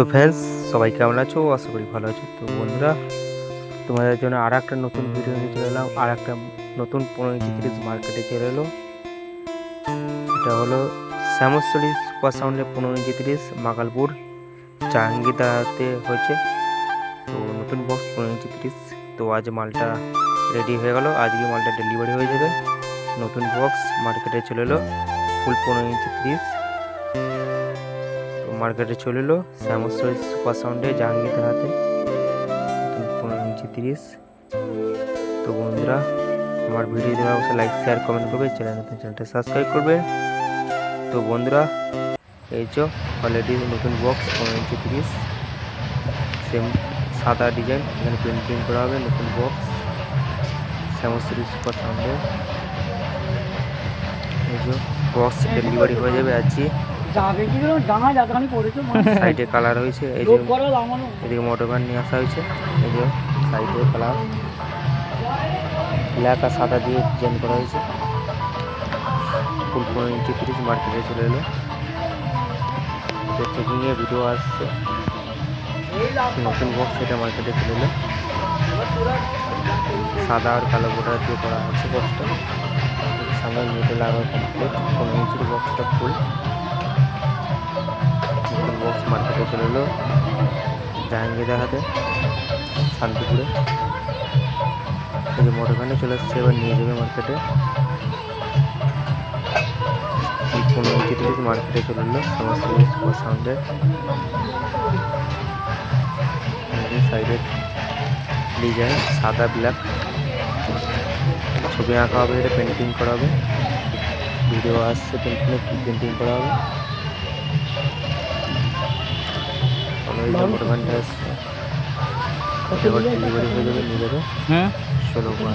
তো ফ্রেন্ডস সবাই কেমন আছো? আশা করি ভালো আছো। তো বন্ধুরা, তোমাদের জন্য আর একটা নতুন ভিডিও নিয়ে চলে এলাম আর একটা নতুন পনেরো ইঞ্চি তিরিশ মার্কেটে চলে এলো। এটা হলো শ্যামস্থলী সুপার সাউন্ডের পনেরো ইঞ্চি তিরিশ মাগালপুর জাহাঙ্গীরদাতে হয়েছে। তো নতুন বক্স পনেরো ইঞ্চি তিরিশ তো আজ মালটা রেডি হয়ে গেল, আজকে মালটা ডেলিভারি হয়ে যাবে। নতুন বক্স মার্কেটে চলে এলো ফুল পনেরো ইঞ্চি তিরিশ মার্কেটে চলে এলো। শ্যামশ্বরী সুপার সাউন্ডে জাহাঙ্গীরের হাতে। পনেরো ইঞ্চি তিরিশ। তো বন্ধুরা, আমার ভিডিও দেওয়া অবশ্যই লাইক শেয়ার কমেন্ট করবে। চ্যানেল নতুন চ্যানেলটা সাবস্ক্রাইব করবে। তো বন্ধুরা, এই যে অলরেডি নতুন বক্স পনেরো ইঞ্চি তিরিশ। সেম সাদা ডিজাইন এখানে পেন্টিং করা হবে, নতুন বক্স শ্যামশ্বরী সুপার সাউন্ডে। এই যে বক্স ডেলিভারি হয়ে যাবে আজকে যাবে কি করে জানা যাতে আমি করেছ সাইডে কালার হয়েছে এই যে এদিকে মোটর ভ্যান নিয়ে আসা হয়েছে এই যে সাইডে কালার ব্ল্যাক আর সাদা দিয়ে ডিজাইন করা হয়েছে। ফুল পনেরো ইঞ্চি তিরিশ মার্কেটে চলে এলো। চেকিংয়ে ভিডিও আসছে। নতুন বক্স এটা মার্কেটে চলে এলো। সাদা আর কালো বোর্ডার দিয়ে করা আছে বক্সটা সামনে মিটে লাগা কমপ্লিট পনেরো ইঞ্চির বক্সটা ফুল মার্কেটে চলে এলো জাহাঙ্গীরের হাতে, শান্তিপুরে। এই যে মোটরখানে চলে এসছে, এবার নিয়ে যাবে মার্কেটে পনেরো থেকে মার্কেটে চলে এলো, সমস্ত সুপার সাউন্ডের সাইডে ডিজাইন সাদা ব্ল্যাক ছবি আঁকা হবে, এটা পেন্টিং করা হবে। ভিডিও আসছে পেন্টিংয়ে পেন্টিং করা হবে? আসছে হয়ে হ্যাঁ। ষোলো বার